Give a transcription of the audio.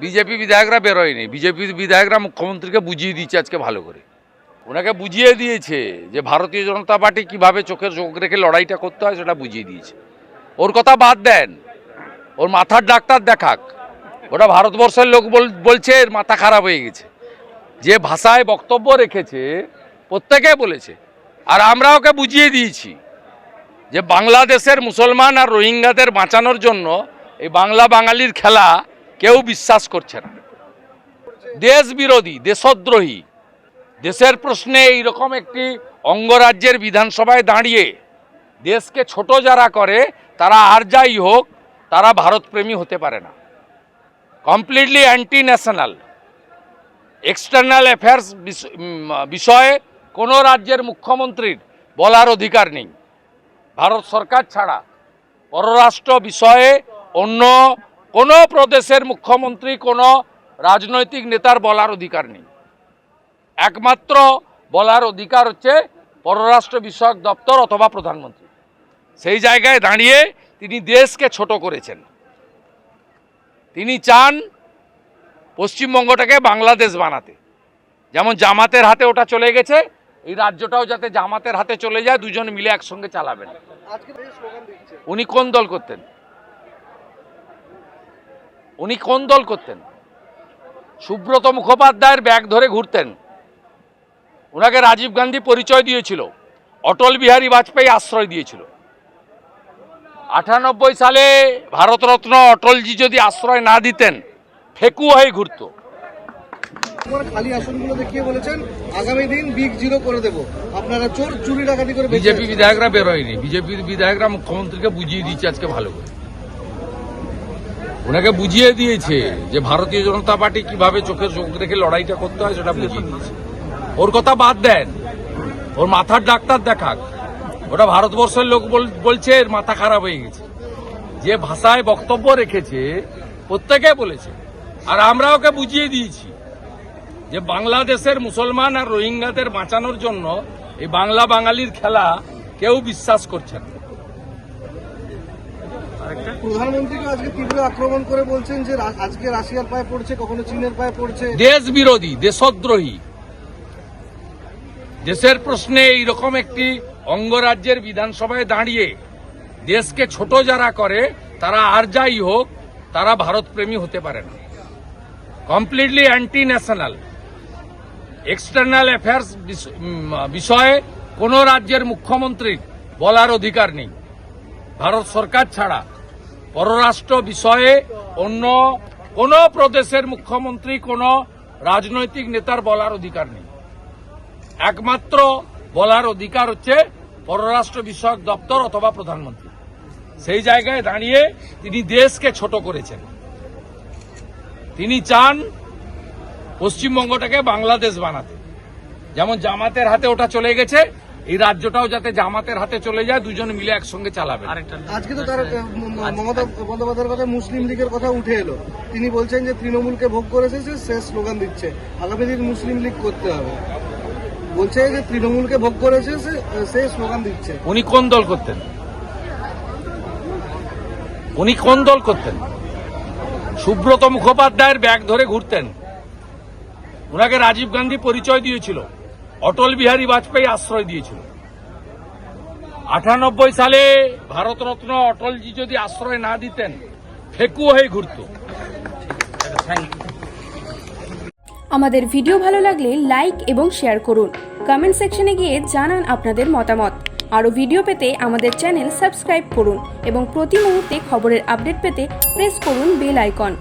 BJP বিধায়করা বেরোয়নি। BJP বিধায়করা মুখ্যমন্ত্রীকে বুঝিয়ে দিয়েছে আজকে ভালো করে। ওনাকে বুঝিয়ে দিয়েছে যে ভারতীয় জনতা পার্টি কীভাবে চোখের চোখ রেখে লড়াইটা করতে হয় সেটা বুঝিয়ে দিয়েছে। ওর কথা বাদ দেন। ওর মাথার ডাক্তার দেখাক। ওটা ভারতবর্ষের লোক বল- বলছে, এর মাথা খারাপ হয়ে গেছে। যে ভাষায় বক্তব্য রেখেছে, প্রত্যেকে বলেছে। আর আমরা ওকে বুঝিয়ে দিয়েছি যে বাংলাদেশের মুসলমান আর রোহিঙ্গাদের বাঁচানোর জন্য এই বাংলা বাঙালির খেলা কেউ বিশ্বাস করছে না। দেশ বিরোধী দেশদ্রোহী, দেশের প্রশ্নে এইরকম একটি অঙ্গরাজ্যের বিধানসভায় দাঁড়িয়ে দেশকে ছোট যারা করে, তারা আর যাই হোক, তারা ভারতপ্রেমী হতে পারে না। Completely anti national external affairs বিষয়ে কোনো রাজ্যের মুখ্যমন্ত্রীর বলার অধিকার নেই। ভারত সরকার ছাড়া পররাষ্ট্র বিষয়ে অন্য কোনো প্রদেশের মুখ্যমন্ত্রী কোনো রাজনৈতিক নেতার বলার অধিকার নেই। একমাত্র বলার অধিকার হচ্ছে পররাষ্ট্র বিষয়ক দপ্তর অথবা প্রধানমন্ত্রী। সেই জায়গায় দাঁড়িয়ে তিনি দেশকে ছোট করেছেন। তিনি চান পশ্চিমবঙ্গটাকে বাংলাদেশ বানাতে। যেমন জামাতের হাতে ওটা চলে গেছে এই রাজ্যটাও যাতে জামাতের হাতে চলে যায় দুজন মিলে একসঙ্গে চালাবেন। উনি কোন দল করতেন? উনি কোন দল করতেন? সুব্রত মুখোপাধ্যায়ের ব্যাগ ধরে ঘুরতেন। ওনাকে রাজীব গান্ধী পরিচয় দিয়েছিল। অটল বিহারী বাজপেয়ী আশ্রয় দিয়েছিল। আটানব্বই সালে ভারতরত্ন অটলজি যদি আশ্রয় না দিতেন ফেকু হয়ে ঘুরতো। তোমার খালি আসনগুলো দেখিয়ে বলেছেন আগামী দিন বিগ জিরো করে দেব। আপনারা চোর চুরি ডাকাতি করে বিজেপি বিধায়করা বেরোয়নি বিজেপির বিধায়করা মুখ্যমন্ত্রীকে বুঝিয়ে দিয়েছে আজকে ভালো করে। ওনাকে বুঝিয়ে দিয়েছে যে ভারতীয় জনতা পার্টি কীভাবে চোখে চোখ রেখে লড়াইটা করতে হয় সেটা বুঝিয়ে দিয়েছে। ওর কথা বাদ দেন। ওর মাথার ডাক্তার দেখাক। ওটা ভারতবর্ষের লোক বল- বলছে, এর মাথা খারাপ হয়ে গেছে। যে ভাষায় বক্তব্য রেখেছে, প্রত্যেকে বলেছে। আর আমরা ওকে বুঝিয়ে দিয়েছি যে বাংলাদেশের মুসলমান আর রোহিঙ্গাদের বাঁচানোর জন্য এই বাংলা বাঙালির খেলা কেউ বিশ্বাস করছে না। প্রধানমন্ত্রীকে আজকে তীব্র আক্রমণ করে বলছেন যে আজকে রাশিয়ার পায়ে পড়ছে কখনো চীনের পায়ে পড়ছে। দেশ বিরোধী দেশদ্রোহী। দেশের প্রশ্নে এইরকম একটি অঙ্গরাজ্যের বিধানসভায় দাঁড়িয়ে দেশকে ছোট যারা করে তারা আর যাই হোক তারা ভারতপ্রেমী হতে পারে না। Completely anti national external affairs বিষয়ে কোনো রাজ্যের মুখ্যমন্ত্রীর বলার অধিকার নেই। ভারত সরকার ছাড়া পররাষ্ট্র বিষয়ে অন্য কোন প্রদেশের মুখ্যমন্ত্রী, কোনো রাজনৈতিক নেতার বলার অধিকার নেই। একমাত্র বলার অধিকার হচ্ছে পররাষ্ট্র বিষয়ক দপ্তর অথবা প্রধানমন্ত্রী। সেই জায়গায় দাঁড়িয়ে তিনি দেশকে ছোট করেছেন। তিনি চান পশ্চিমবঙ্গটাকে বাংলাদেশ বানাতে। যেমন জামাতের হাতে ওটা চলে গেছে এই রাজ্যটাও যাতে জামাতের হাতে চলে যায় দুজন মিলে একসঙ্গে চালাবে। আজকে তো তার আহ, ম- ম- মমতা বন্দ্যোপাধ্যায়ের কথা মুসলিম লীগের কথা উঠে এলো। তিনি বলছেন যে তৃণমূলকে ভোগ করেছে সে স্লোগান দিচ্ছে। আগামী দিন মুসলিম লীগ করতে হবে। বলছে যে তৃণমূলকে ভোগ করেছে সে সে স্লোগান দিচ্ছে। উনি কোন দল করতেন? উনি কোন দল করতেন? সুব্রত মুখোপাধ্যায়ের ব্যাগ ধরে ঘুরতেন। ওনাকে রাজীব গান্ধী পরিচয় দিয়েছিল। অটল বিহারী বাজপেয়ী আশ্রয় দিয়েছিল। আটানব্বই সালে ভারতরত্ন অটলজি যদি আশ্রয় না দিতেন ফেকু হয়ে ঘুরত। আমাদের ভিডিও ভালো লাগলে লাইক এবং শেয়ার করুন। কমেন্ট সেকশনে গিয়ে জানান আপনাদের মতামত। আরও ভিডিও পেতে আমাদের চ্যানেল সাবস্ক্রাইব করুন এবং প্রতি মুহূর্তে খবরের আপডেট পেতে প্রেস করুন বেল আইকন।